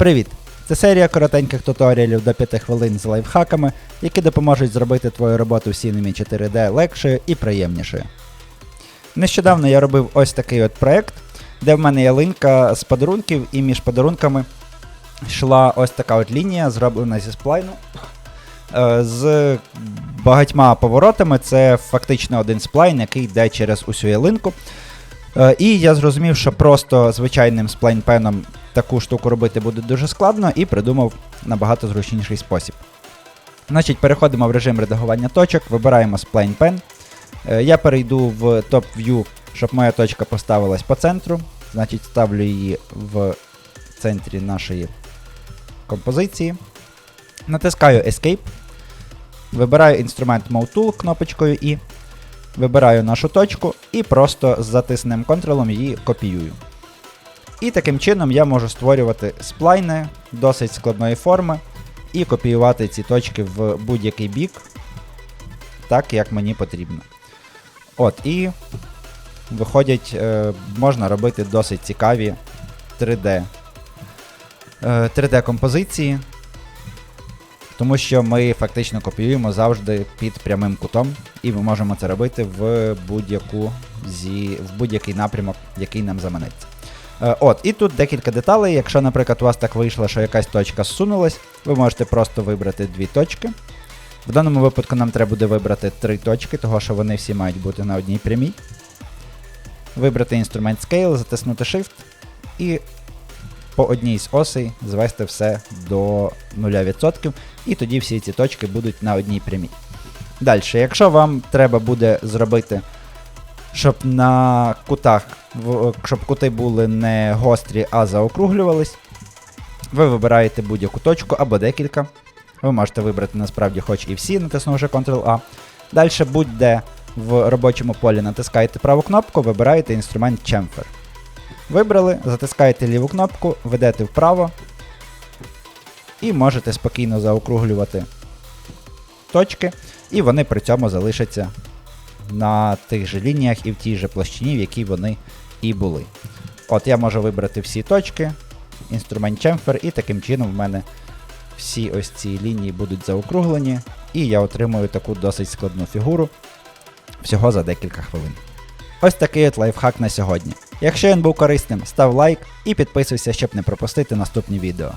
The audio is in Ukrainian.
Привіт! Це серія коротеньких туторіалів до 5 хвилин з лайфхаками, які допоможуть зробити твою роботу в Cinema 4D легшою і приємнішою. Нещодавно я робив ось такий от проект, де в мене є линка з подарунків, і між подарунками йшла ось така от лінія, зроблена зі сплайну. е, З багатьма поворотами. Це фактично один сплайн, який йде через усю ялинку. Е, І я зрозумів, що просто звичайним сплайнпеном таку штуку робити буде дуже складно, і придумав набагато зручніший спосіб. Значить, переходимо в режим редагування точок, вибираємо Spline Pen. Е, Я перейду в Top View, щоб моя точка поставилась по центру. Значить, ставлю її в центрі нашої композиції. Натискаю Escape. Вибираю інструмент Move Tool кнопочкою І. Вибираю нашу точку і просто з затисненим контролом її копіюю. І таким чином я можу створювати сплайни досить складної форми і копіювати ці точки в будь-який бік, так як мені потрібно. От, і виходять, е, можна робити досить цікаві 3D, е, 3D композиції, тому що ми фактично копіюємо завжди під прямим кутом, і ми можемо це робити в будь-яку зі, в будь-який напрямок, який нам заманеться. Е, От, і тут декілька деталей. Якщо, наприклад, у вас так вийшло, що якась точка зсунулась, ви можете просто вибрати дві точки. В даному випадку нам треба буде вибрати три точки, того що вони всі мають бути на одній прямій. Вибрати інструмент Scale, затиснути Shift і по одній з осей звести все до 0%, і тоді всі ці точки будуть на одній прямій. Далі, якщо вам треба буде зробити щоб на кутах, щоб кути були не гострі, а заокруглювались. Ви вибираєте будь-яку точку або декілька. Ви можете вибрати насправді хоч і всі, натиснувши Ctrl-A. Далі будь-де в робочому полі натискаєте праву кнопку, вибираєте інструмент Chamfer. Вибрали, затискаєте ліву кнопку, ведете вправо і можете спокійно заокруглювати точки, і вони при цьому залишаться на тих же лініях і в тій же площині, в якій вони і були. От я можу вибрати всі точки, інструмент Chamfer, і таким чином в мене всі ось ці лінії будуть заокруглені, і я отримую таку досить складну фігуру всього за декілька хвилин. Ось такий от лайфхак на сьогодні. Якщо він був корисним, став лайк і підписуйся, щоб не пропустити наступні відео.